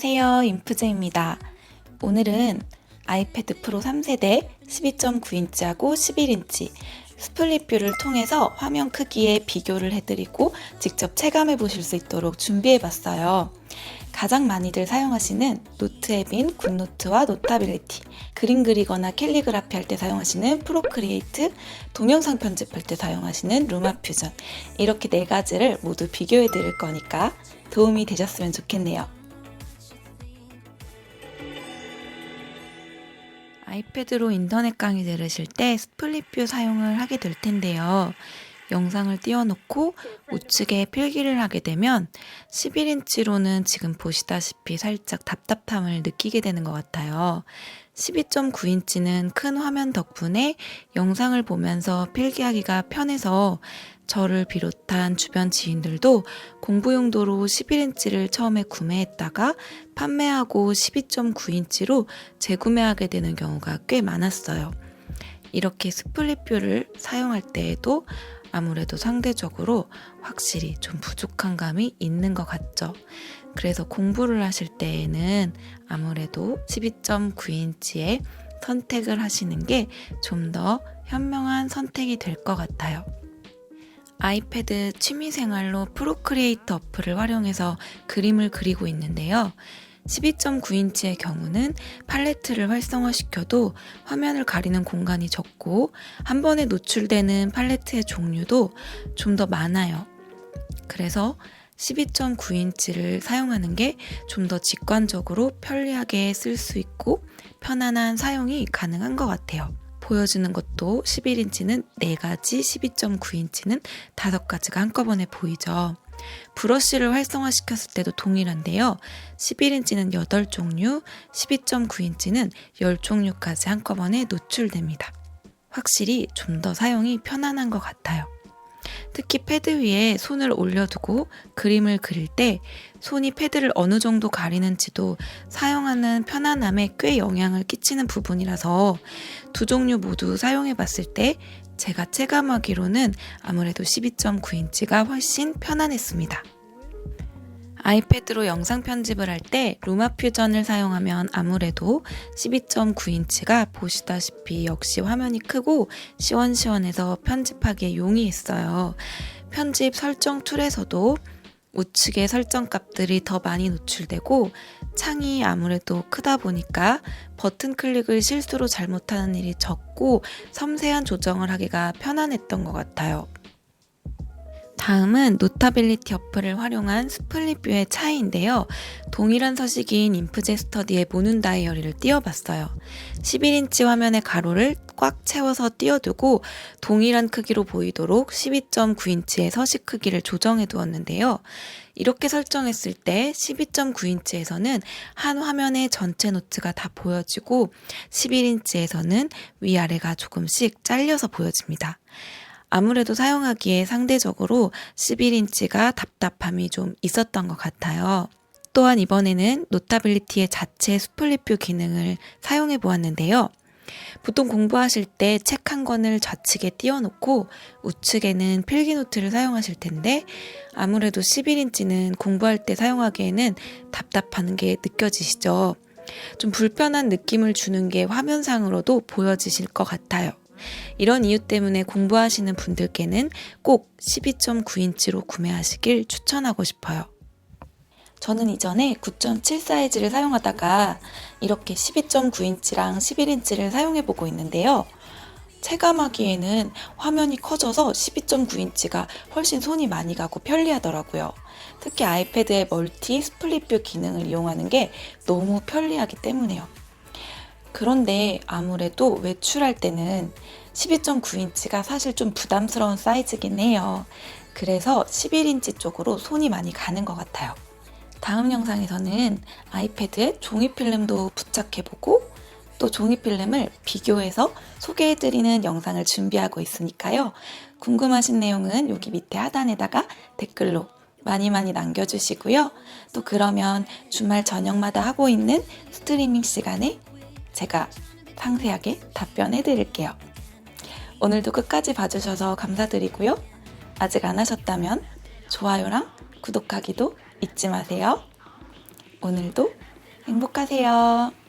안녕하세요. 인프제입니다. 오늘은 아이패드 프로 3세대 12.9인치하고 11인치 스플릿 뷰를 통해서 화면 크기의 비교를 해드리고 직접 체감해 보실 수 있도록 준비해 봤어요. 가장 많이들 사용하시는 노트 앱인 굿노트와 노타빌리티, 그림 그리거나 캘리그라피 할 때 사용하시는 프로크리에이트, 동영상 편집할 때 사용하시는 루마 퓨전 이렇게 네 가지를 모두 비교해 드릴 거니까 도움이 되셨으면 좋겠네요. 아이패드로 인터넷 강의 들으실 때 스플릿뷰 사용을 하게 될 텐데요. 영상을 띄워놓고 우측에 필기를 하게 되면 11인치로는 지금 보시다시피 살짝 답답함을 느끼게 되는 것 같아요. 12.9인치는 큰 화면 덕분에 영상을 보면서 필기하기가 편해서 저를 비롯한 주변 지인들도 공부 용도로 11인치를 처음에 구매했다가 판매하고 12.9인치로 재구매하게 되는 경우가 꽤 많았어요. 이렇게 스플릿뷰를 사용할 때에도 아무래도 상대적으로 확실히 좀 부족한 감이 있는 것 같죠. 그래서 공부를 하실 때에는 아무래도 12.9인치의 선택을 하시는 게 좀 더 현명한 선택이 될 것 같아요. 아이패드 취미생활로 프로크리에이터 어플을 활용해서 그림을 그리고 있는데요. 12.9인치의 경우는 팔레트를 활성화시켜도 화면을 가리는 공간이 적고 한 번에 노출되는 팔레트의 종류도 좀 더 많아요. 그래서 12.9인치를 사용하는 게 좀 더 직관적으로 편리하게 쓸 수 있고 편안한 사용이 가능한 것 같아요. 보여주는 것도 11인치는 4가지, 12.9인치는 5가지가 한꺼번에 보이죠. 브러쉬를 활성화시켰을 때도 동일한데요. 11인치는 8종류, 12.9인치는 10종류까지 한꺼번에 노출됩니다. 확실히 좀 더 사용이 편안한 것 같아요. 특히 패드 위에 손을 올려두고 그림을 그릴 때 손이 패드를 어느 정도 가리는지도 사용하는 편안함에 꽤 영향을 끼치는 부분이라서 두 종류 모두 사용해 봤을 때 제가 체감하기로는 아무래도 12.9인치가 훨씬 편안했습니다. 아이패드로 영상 편집을 할 때 루마 퓨전을 사용하면 아무래도 12.9인치가 보시다시피 역시 화면이 크고 시원시원해서 편집하기에 용이했어요. 편집 설정 툴에서도 우측의 설정 값들이 더 많이 노출되고 창이 아무래도 크다 보니까 버튼 클릭을 실수로 잘못하는 일이 적고 섬세한 조정을 하기가 편안했던 것 같아요. 다음은 노타빌리티 어플을 활용한 스플릿뷰의 차이인데요. 동일한 서식인 인프제 스터디의 모눈 다이어리를 띄워봤어요. 11인치 화면의 가로를 꽉 채워서 띄워두고 동일한 크기로 보이도록 12.9인치의 서식 크기를 조정해 두었는데요. 이렇게 설정했을 때 12.9인치에서는 한 화면의 전체 노트가 다 보여지고 11인치에서는 위아래가 조금씩 잘려서 보여집니다. 아무래도 사용하기에 상대적으로 11인치가 답답함이 좀 있었던 것 같아요. 또한 이번에는 노타빌리티의 자체 스플릿뷰 기능을 사용해 보았는데요. 보통 공부하실 때 책 한 권을 좌측에 띄워놓고 우측에는 필기노트를 사용하실 텐데 아무래도 11인치는 공부할 때 사용하기에는 답답한 게 느껴지시죠? 좀 불편한 느낌을 주는 게 화면상으로도 보여지실 것 같아요. 이런 이유 때문에 공부하시는 분들께는 꼭 12.9인치로 구매하시길 추천하고 싶어요. 저는 이전에 9.7 사이즈를 사용하다가 이렇게 12.9인치랑 11인치를 사용해 보고 있는데요. 체감하기에는 화면이 커져서 12.9인치가 훨씬 손이 많이 가고 편리하더라고요. 특히 아이패드의 멀티 스플릿뷰 기능을 이용하는 게 너무 편리하기 때문에요. 그런데 아무래도 외출할 때는 12.9인치가 사실 좀 부담스러운 사이즈긴 해요. 그래서 11인치 쪽으로 손이 많이 가는 것 같아요. 다음 영상에서는 아이패드에 종이 필름도 부착해보고 또 종이 필름을 비교해서 소개해드리는 영상을 준비하고 있으니까요. 궁금하신 내용은 여기 밑에 하단에다가 댓글로 많이 많이 남겨주시고요. 또 그러면 주말 저녁마다 하고 있는 스트리밍 시간에 제가 상세하게 답변해 드릴게요. 오늘도 끝까지 봐주셔서 감사드리고요. 아직 안 하셨다면 좋아요랑 구독하기도 잊지 마세요. 오늘도 행복하세요.